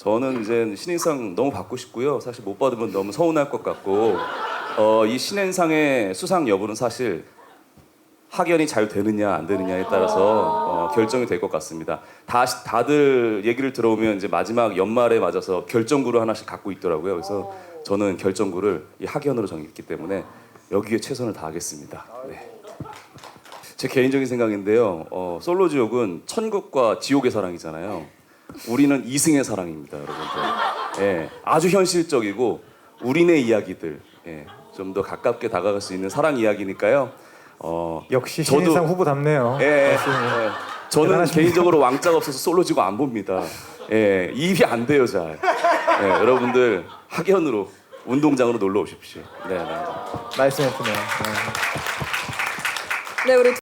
저는 이제 신인상 너무 받고 싶고요. 사실 못 받으면 너무 서운할 것 같고 어, 이 신인상의 수상 여부는 사실 학연이 잘 되느냐 안 되느냐에 따라서 어, 결정이 될 것 같습니다. 다 다들 얘기를 들어보면 이제 마지막 연말에 맞아서 결정구를 하나씩 갖고 있더라고요. 그래서 저는 결정구를 이 학연으로 정했기 때문에 여기에 최선을 다하겠습니다. 네. 제 개인적인 생각인데요. 어, 솔로 지옥은 천국과 지옥의 사랑이잖아요. 우리는 이승의 사랑입니다, 여러분들. 예, 아주 현실적이고 우리네 이야기들 예, 좀 더 가깝게 다가갈 수 있는 사랑 이야기니까요. 어, 역시 저도- 신인상 후보답네요. 예, 예, 예. 저는 대단하십니다. 개인적으로 왕자가 없어서 솔로지고 안 봅니다. 예, 입이 안 돼요, 잘. 예, 여러분들 학연으로 운동장으로 놀러 오십시오. 네, 네. 말씀했군요. 네. 네, 우리